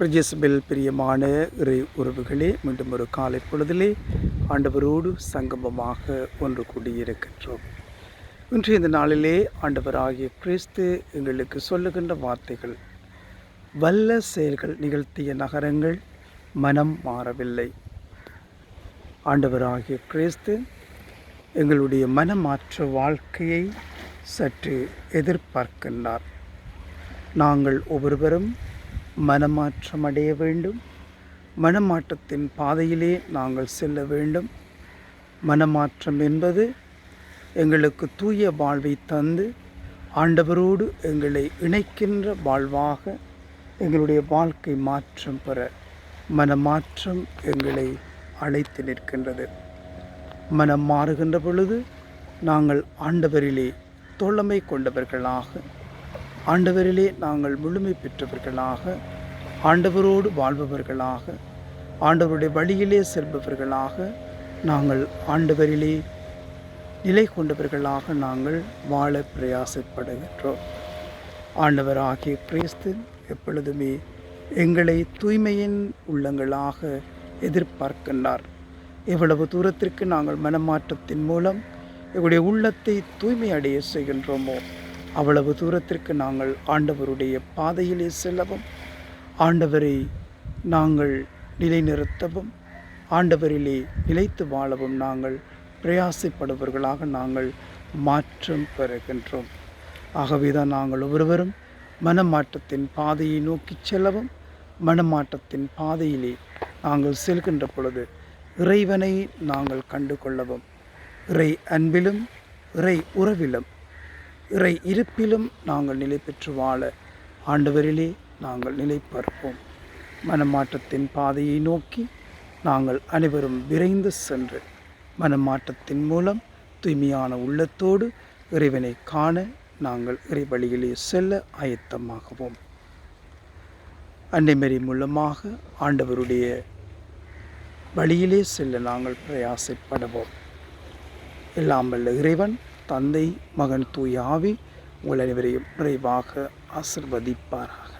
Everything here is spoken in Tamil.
பிரஜேசபில் பிரியமான இறை உறவுகளே மீண்டும் ஒரு காலை பொழுதிலே ஆண்டவரோடு சங்கமமாக ஒன்று கூடியிருக்கின்றோம். இன்று இந்த நாளிலே ஆண்டவராகிய கிறிஸ்து எங்களுக்கு சொல்லுகின்ற வார்த்தைகள் வல்ல செயல்கள் நிகழ்த்திய நகரங்கள் மனம் மாறவில்லை. ஆண்டவராகிய கிறிஸ்து எங்களுடைய மனமாற்ற வாழ்க்கையை சற்று எதிர்பார்க்கின்றார். நாங்கள் ஒவ்வொருவரும் மனமாற்றம் அடைய வேண்டும். மனமாற்றத்தின் பாதையிலே நாங்கள் செல்ல வேண்டும். மனமாற்றம் என்பது எங்களுக்கு தூய வாழ்வை தந்து ஆண்டவரோடு எங்களை இணைக்கின்ற வாழ்வாக எங்களுடைய வாழ்க்கை மாற்றம் பெற மனமாற்றம் எங்களை அழைத்து நிற்கின்றது. மனம் மாறுகின்ற பொழுது நாங்கள் ஆண்டவரிலே தோழமை கொண்டவர்களாக ஆண்டவரிலே நாங்கள் முழுமை பெற்றவர்களாக ஆண்டவரோடு வாழ்பவர்களாக ஆண்டவருடைய வழியிலே செல்பவர்களாக நாங்கள் ஆண்டவரிலே நிலை கொண்டவர்களாக நாங்கள் வாழ பிரயாசப்படுகின்றோம். ஆண்டவர் ஆகிய கிறிஸ்து எப்பொழுதுமே எங்களை தூய்மையின் உள்ளங்களாக எதிர்பார்க்கின்றார். எவ்வளவு தூரத்திற்கு நாங்கள் மனமாற்றத்தின் மூலம் எங்களுடைய உள்ளத்தை தூய்மை அடைய செய்கின்றோமோ அவ்வளவு தூரத்திற்கு நாங்கள் ஆண்டவருடைய பாதையிலே செல்லவும் ஆண்டவரை நாங்கள் நிலைநிறுத்தவும் ஆண்டவரிலே நிலைத்து வாழவும் நாங்கள் பிரயாசப்படுபவர்களாக நாங்கள் மாற்றம் பெறுகின்றோம். ஆகவேதான் நாங்கள் ஒவ்வொருவரும் மனமாற்றத்தின் பாதையை நோக்கி செல்லவும் மனமாற்றத்தின் பாதையிலே நாங்கள் செல்கின்ற பொழுது இறைவனை நாங்கள் கண்டு கொள்ளவும் இறை அன்பிலும் இறை உறவிலும் இறை இருப்பிலும் நாங்கள் நிலை பெற்று வாழ ஆண்டவரிலே நாங்கள் நிலை பார்ப்போம். மனமாற்றத்தின் பாதையை நோக்கி நாங்கள் அனைவரும் விரைந்து சென்று மனமாற்றத்தின் மூலம் தூய்மையான உள்ளத்தோடு இறைவனை காண நாங்கள் இறைவழியிலே செல்ல ஆயத்தமாகவும். அன்னைமரி மூலமாக ஆண்டவருடைய வழியிலே செல்ல நாங்கள் பிரயாசப்படுவோம். எல்லாம் வல்ல இறைவன் தந்தை மகன் தூயாவி உங்கள் அனைவரையும் நிறைவாக ஆசிர்வதிப்பாராக.